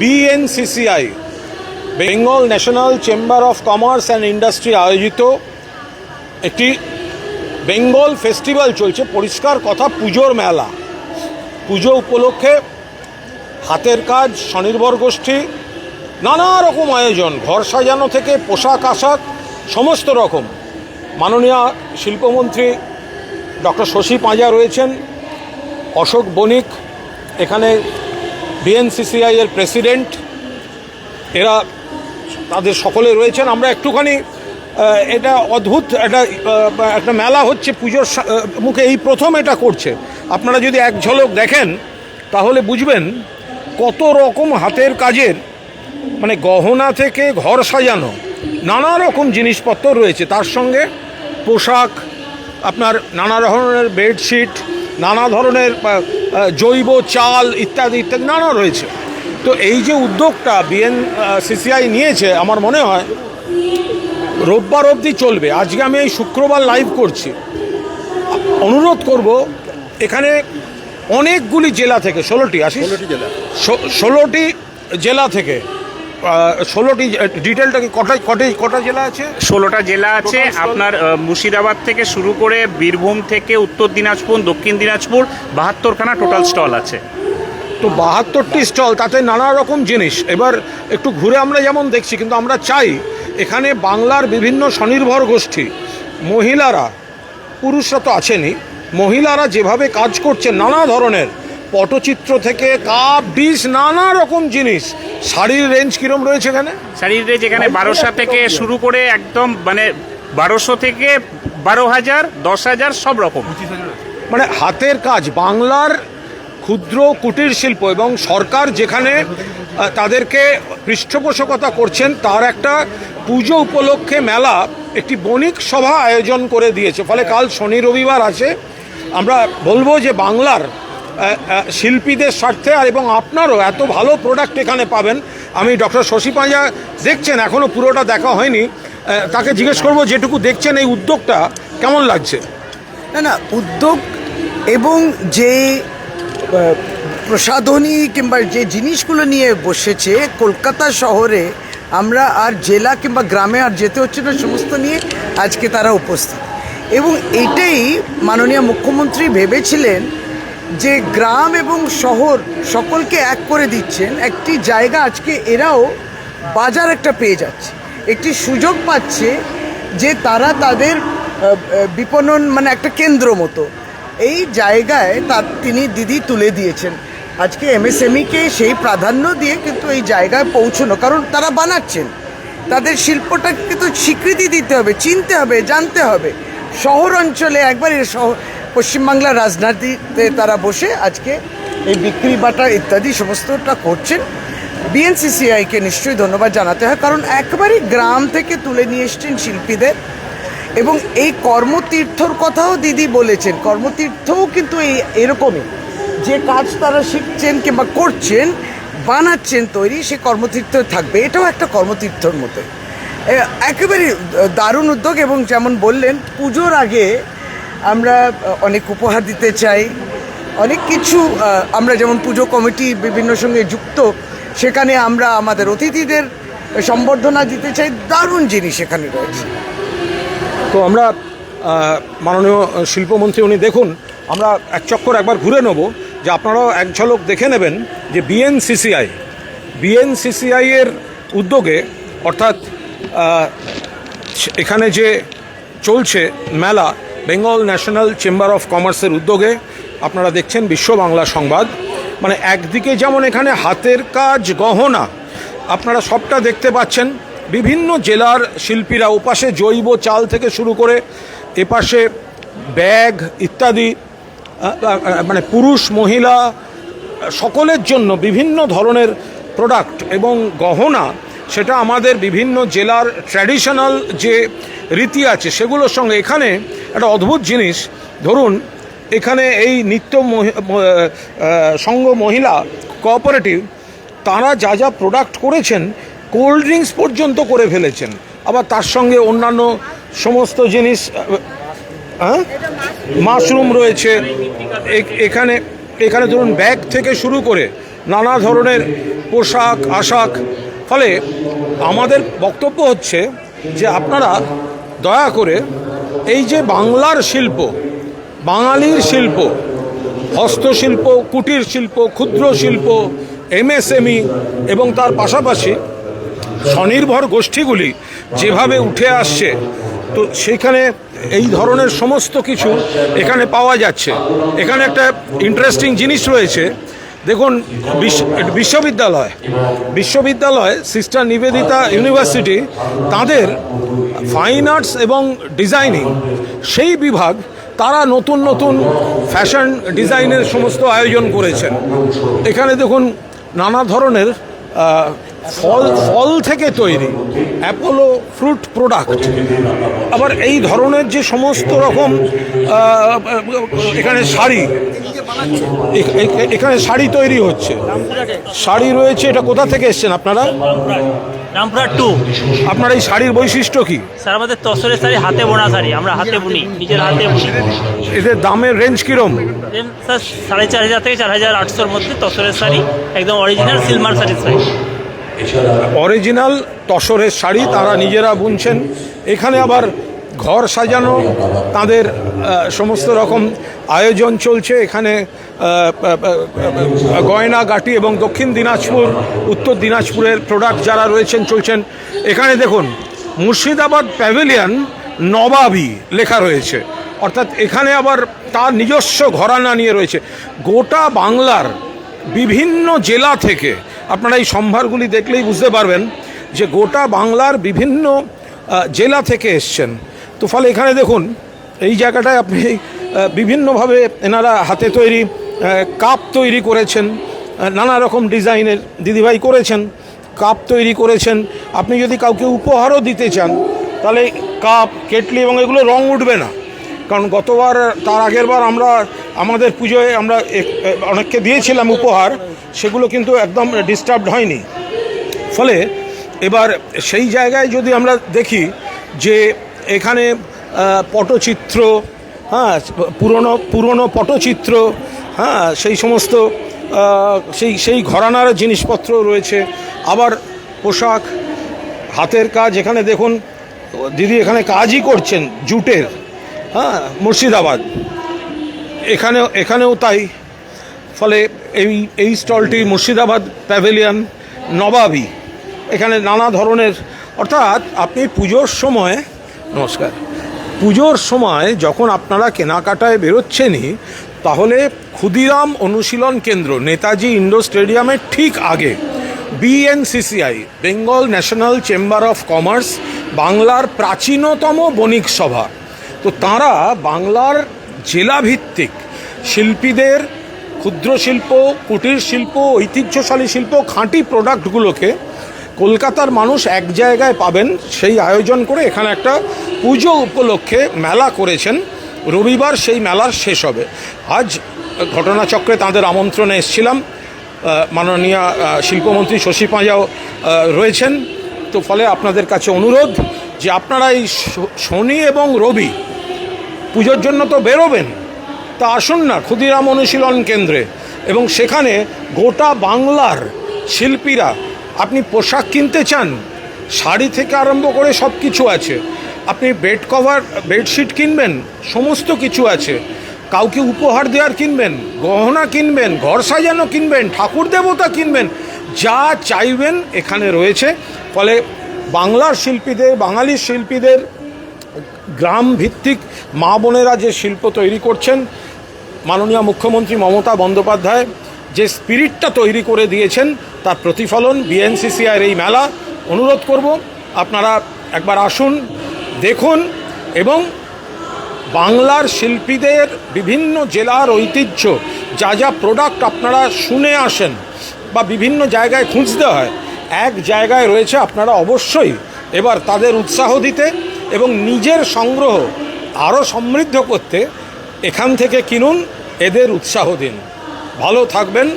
BNCCI Bengal national chamber of commerce and industry আয়োজিত একটি Bengal festival চলছে, পরিষ্কার কথা, পুজোর মেলা। পুজো উপলক্ষে হাতের কাজ, স্বনির্ভর গোষ্ঠী, নানা রকম আয়োজন, ঘর সাজানো থেকে পোশাক, আশাক, সমস্ত রকম। মাননীয় শিল্পমন্ত্রী ডক্টর শশী পাঁজা রয়েছেন, অশোক বণিক, এখানে বিএনসিসিআই এর প্রেসিডেন্ট, এরা তাদের সকলে রয়েছেন। আমরা একটুখানি এটা অদ্ভুত একটা একটা মেলা হচ্ছে পুজোর মুখে। এই প্রথম এটা করছে। আপনারা যদি এক ঝলক দেখেন, তাহলে বুঝবেন কত রকম হাতের কাজের মানে গহনা থেকে ঘর সাজানো, নানা রকম জিনিসপত্র রয়েছে। তার সঙ্গে পোশাক, আপনার নানা ধরনের বেডশিট, নানা ধরনের জৈব চাল ইত্যাদি ইত্যাদি নানা রয়েছে। তো এই যে উদ্যোগটা বিএন সিসিআই নিয়েছে আমার মনে হয় রোববার অবধি চলবে। আজকে আমি এই শুক্রবার লাইভ করছি। অনুরোধ করব এখানে অনেকগুলি জেলা থেকে ষোলোটি আসি ষোলোটি জেলা থেকে ষোলোটি ডিটেলটা কি কটা কটা কটা জেলা আছে? ষোলোটা জেলা আছে। আপনার মুর্শিদাবাদ থেকে শুরু করে বীরভূম থেকে উত্তর দিনাজপুর দক্ষিণ দিনাজপুর বাহাত্তরখানা টোটাল স্টল আছে। তো বাহাত্তরটি স্টল তাতে নানা রকম জিনিস। এবার একটু ঘুরে আমরা যেমন দেখছি কিন্তু আমরা চাই এখানে বাংলার বিভিন্ন স্বনির্ভর গোষ্ঠী মহিলারা পুরুষরা তো আছেনই মহিলারা যেভাবে কাজ করছে নানা ধরনের পটচিত্র থেকে কাপ ডিশ নানা রকম জিনিস। শাড়ির রেঞ্জ কিরম রয়েছে এখানে? শাড়ির রেঞ্জ এখানে বারোশো থেকে শুরু করে একদম মানে বারোশো থেকে বারো হাজার দশ হাজার সব রকম। মানে হাতের কাজ বাংলার ক্ষুদ্র কুটির শিল্প এবং সরকার যেখানে তাদেরকে পৃষ্ঠপোষকতা করছেন তার একটা পুজো উপলক্ষে মেলা একটি বণিক সভা আয়োজন করে দিয়েছে। ফলে কাল শনি রবিবার আছে আমরা বলব যে বাংলার শিল্পীদের স্বার্থে আর এবং আপনারও এত ভালো প্রোডাক্ট এখানে পাবেন। আমি ডক্টর শশী পাঁজা দেখছেন এখনও পুরোটা দেখা হয়নি। তাকে জিজ্ঞেস করব যেটুকু দেখছেন এই উদ্যোগটা, কেমন লাগছে? না না, উদ্যোগ এবং যে প্রসাধনী কিংবা যে জিনিসগুলো নিয়ে বসেছে কলকাতা শহরে, আমরা আর জেলা কিংবা গ্রামে আর যেতে হচ্ছে না, সমস্ত নিয়ে আজকে তারা উপস্থিত। এবং এটাই মাননীয় মুখ্যমন্ত্রী ভেবেছিলেন যে গ্রাম এবং শহর সকলকে এক করে দিচ্ছেন, একটি জায়গা আজকে এরাও বাজার একটা পেয়ে যাচ্ছে। একটি সুযোগ পাচ্ছে যে তারা তাদের বিপণন মানে একটা কেন্দ্র মতো। এই জায়গায় তার তিনি দিদি তুলে দিয়েছেন। আজকে এমএসএমইকে সেই প্রাধান্য দিয়ে কিন্তু এই জায়গায় পৌঁছনো, কারণ তারা বানাচ্ছেন। তাদের শিল্পটাকে কিন্তু স্বীকৃতি দিতে হবে, চিনতে হবে, জানতে হবে। শহর অঞ্চলে একবার শহর পশ্চিমবাংলার রাজনীতিতে তারা বসে আজকে এই বিক্রি, বাটা ইত্যাদি সমস্তটা করছেন। বিএনসিসিআইকে নিশ্চয়ই ধন্যবাদ জানাতে হয়, কারণ একবারই গ্রাম থেকে তুলে নিয়ে এসছেন শিল্পীদের। এবং এই কর্মতীর্থর কথাও দিদি বলেছেন, কর্মতীর্থও কিন্তু এই, এরকমই। যে কাজ তারা শিখছেন কিংবা করছেন, বানাচ্ছেন, তৈরি, সে কর্মতীর্থ থাকবে। এটাও একটা কর্মতীর্থর মতো একেবারে দারুণ উদ্যোগ এবং যেমন বললেন, পুজোর আগে আমরা অনেক উপহার দিতে চাই। অনেক কিছু আমরা যেমন পুজো কমিটি বিভিন্ন সঙ্গে যুক্ত, সেখানে আমরা আমাদের অতিথিদের সম্বর্ধনা দিতে চাই। দারুণ জিনিস এখানে রয়েছে। তো আমরা মাননীয় শিল্পমন্ত্রী উনি দেখুন, আমরা এক চক্কর একবার ঘুরে নেব যে আপনারাও এক ঝলক দেখে নেবেন যে বিএনসিসিআই বিএনসিসিআই এর উদ্যোগে, অর্থাৎ এখানে যে চলছে মেলা বেঙ্গল ন্যাশনাল চেম্বার অফ কমার্সের উদ্যোগে আপনারা দেখছেন বিশ্ব বাংলা সংবাদ। মানে একদিকে যেমন এখানে হাতের কাজ গহনা, আপনারা সবটা দেখতে পাচ্ছেন। বিভিন্ন জেলার শিল্পীরা ওপাশে জৈব চাল থেকে শুরু করে এপাশে ব্যাগ ইত্যাদি মানে পুরুষ, মহিলা, সকলের জন্য বিভিন্ন ধরনের প্রোডাক্ট এবং গহনা সেটা আমাদের বিভিন্ন জেলার ট্র্যাডিশনাল যে রীতি আছে সেগুলোর সঙ্গে এখানে একটা অদ্ভুত জিনিস। ধরুন, এখানে এই নিত্য সংঘ মহিলা কোঅপারেটিভ তারা যা যা প্রোডাক্ট করেছেন কোল্ড ড্রিঙ্কস পর্যন্ত করে ফেলেছেন। আবার তার সঙ্গে অন্যান্য সমস্ত জিনিস হ্যাঁ? মাশরুম রয়েছে। এখানে এখানে ধরুন ব্যাগ থেকে শুরু করে নানা ধরনের পোশাক, আশাক। ফলে আমাদের বক্তব্য হচ্ছে যে আপনারা দয়া করে এই যে বাংলার শিল্প, বাঙালির শিল্প, হস্তশিল্প, কুটির শিল্প, ক্ষুদ্র শিল্প, এমএসএমই এবং তার পাশাপাশি স্বনির্ভর গোষ্ঠীগুলি যেভাবে উঠে আসছে, তো সেখানে এই ধরনের সমস্ত কিছু এখানে পাওয়া যাচ্ছে। এখানে একটা ইন্টারেস্টিং জিনিস রয়েছে দেখুন বিশ্ব- বিশ্ববিদ্যালয় বিশ্ববিদ্যালয়, সিস্টার নিবেদিতা ইউনিভার্সিটি, তাদের ফাইন আর্টস এবং ডিজাইনিং সেই বিভাগ তারা নতুন নতুন ফ্যাশন ডিজাইনের সমস্ত আয়োজন করেছেন। এখানে দেখুন, নানা ধরনের ফল ফল থেকে তৈরি। অ্যাপোলো ফ্রুট প্রোডাক্ট আবার এই ধরনের যে সমস্ত রকম এখানে শাড়ি এখানে শাড়ি তৈরি হচ্ছে। শাড়ি রয়েছে এটা কোথা থেকে এসছেন আপনারা? রামপুরহাট টু। আপনার এই শাড়ির বৈশিষ্ট্য কি? স্যার আমাদের তসরের শাড়ি হাতে বোনা শাড়ি আমরা হাতে বুনি নিজের হাতে বুনি। এদের দামের রেঞ্জ কিরম? স্যার সাড়ে চার হাজার থেকে চার হাজার আটশোর মধ্যে তসরের শাড়ি একদম অরিজিনাল সিলমার শাড়ির শাড়ি। অরিজিনাল তসরের শাড়ি তারা নিজেরা বুনছেন। এখানে আবার ঘর সাজানো তাদের সমস্ত রকম আয়োজন চলছে। এখানে আহ, গয়না গাটি এবং দক্ষিণ দিনাজপুর উত্তর দিনাজপুরের প্রোডাক্ট যারা রয়েছেন চলছেন। এখানে দেখুন মুর্শিদাবাদ প্যাভিলিয়ন নবাবি লেখা রয়েছে। অর্থাৎ এখানে আবার তার নিজস্ব ঘরানা নিয়ে রয়েছে। গোটা বাংলার বিভিন্ন জেলা থেকে আপনারা এই সম্ভারগুলি দেখলেই বুঝতে পারবেন যে গোটা বাংলার বিভিন্ন জেলা থেকে এসছেন। তো ফলে এখানে দেখুন, এই জায়গাটায় আপনি বিভিন্নভাবে এনারা হাতে তৈরি কাপ তৈরি করেছেন নানা রকম ডিজাইনের দিদিভাই করেছেন, কাপ তৈরি করেছেন। আপনি যদি কাউকে উপহারও দিতে চান, তাহলে কাপ, কেটলি এবং এগুলো রং উঠবে না। কারণ গতবার, তার আগের বার আমরা আমাদের পুজোয় আমরা অনেককে দিয়েছিলাম উপহার, সেগুলো কিন্তু একদম ডিস্টার্বড হয়নি। ফলে এবার সেই জায়গায় যদি আমরা দেখি যে এখানে পটচিত্র হ্যাঁ পুরনো পুরনো পটচিত্র হ্যাঁ সেই সমস্ত সেই সেই ঘরানার জিনিসপত্র রয়েছে। আবার পোশাক, হাতের কাজ, এখানে দেখুন, দিদি এখানে কাজই করছেন, জুটের হ্যাঁ মুর্শিদাবাদ। এখানেও এখানেও তাই। ফলে এই এই স্টলটি মুর্শিদাবাদ প্যাভিলিয়ন নবাবী। এখানে নানা ধরনের, অর্থাৎ আপনি পুজোর সময়, নমস্কার, পুজোর সময় যখন আপনারা কেনাকাটায় বেরোচ্ছেনই, তাহলে ক্ষুদিরাম অনুশীলন কেন্দ্র, নেতাজি ইন্ডোর স্টেডিয়ামের ঠিক আগে BNCCI Bengal national chamber of commerce, বাংলার প্রাচীনতম বণিক সভা। তো তারা বাংলার জেলাভিত্তিক শিল্পীদের ক্ষুদ্র শিল্প, কুটির শিল্প, ঐতিহ্যশালী শিল্প, খাঁটি প্রোডাক্টগুলোকে কলকাতার মানুষ এক জায়গায় পাবেন। সেই আয়োজন করে এখানে একটা পুজো উপলক্ষে মেলা করেছেন। রবিবার সেই মেলার শেষ হবে। আজ ঘটনাচক্রে তাদের আমন্ত্রণে এসেছিলাম। মাননীয় শিল্পমন্ত্রী শশী পাঁজাও রয়েছেন। তো ফলে আপনাদের কাছে অনুরোধ যে আপনারা এই শনি এবং রবি পুজোর জন্য তো বেরোবেন। তা আসুন না, ক্ষুদিরাম অনুশীলন কেন্দ্রে। এবং সেখানে গোটা বাংলার শিল্পীরা, আপনি পোশাক কিনতে চান, শাড়ি থেকে আরম্ভ করে সব কিছু আছে। আপনি বেড কভার বেডশিট কিনবেন, সমস্ত কিছু আছে। কাউকে উপহার দেওয়ার কিনবেন, গহনা কিনবেন, ঘর সাজানো কিনবেন, ঠাকুর দেবতা কিনবেন, যা চাইবেন এখানে রয়েছে। ফলে বাংলার শিল্পীদের বাঙালি শিল্পীদের গ্রাম ভিত্তিক মা বোনেরা যে শিল্প তৈরি করছেন, মাননীয় মুখ্যমন্ত্রী মমতা বন্দ্যোপাধ্যায় যে স্পিরিটটা তৈরি করে দিয়েছেন, তার প্রতিফলন বিএনসিসিআর এই মেলা। অনুরোধ করব, আপনারা একবার আসুন, দেখুন এবং বাংলার শিল্পীদের বিভিন্ন জেলার ঐতিহ্য, যা যা প্রোডাক্ট আপনারা শুনে আসেন বা বিভিন্ন জায়গায় খুঁজতে হয়, এক জায়গায় রয়েছে আপনারা অবশ্যই এবার তাদের উৎসাহ দিতে এবং নিজের সংগ্রহ আরও সমৃদ্ধ করতে এখান থেকে কিনুন এদের উৎসাহ দিন। ভালো থাকবেন।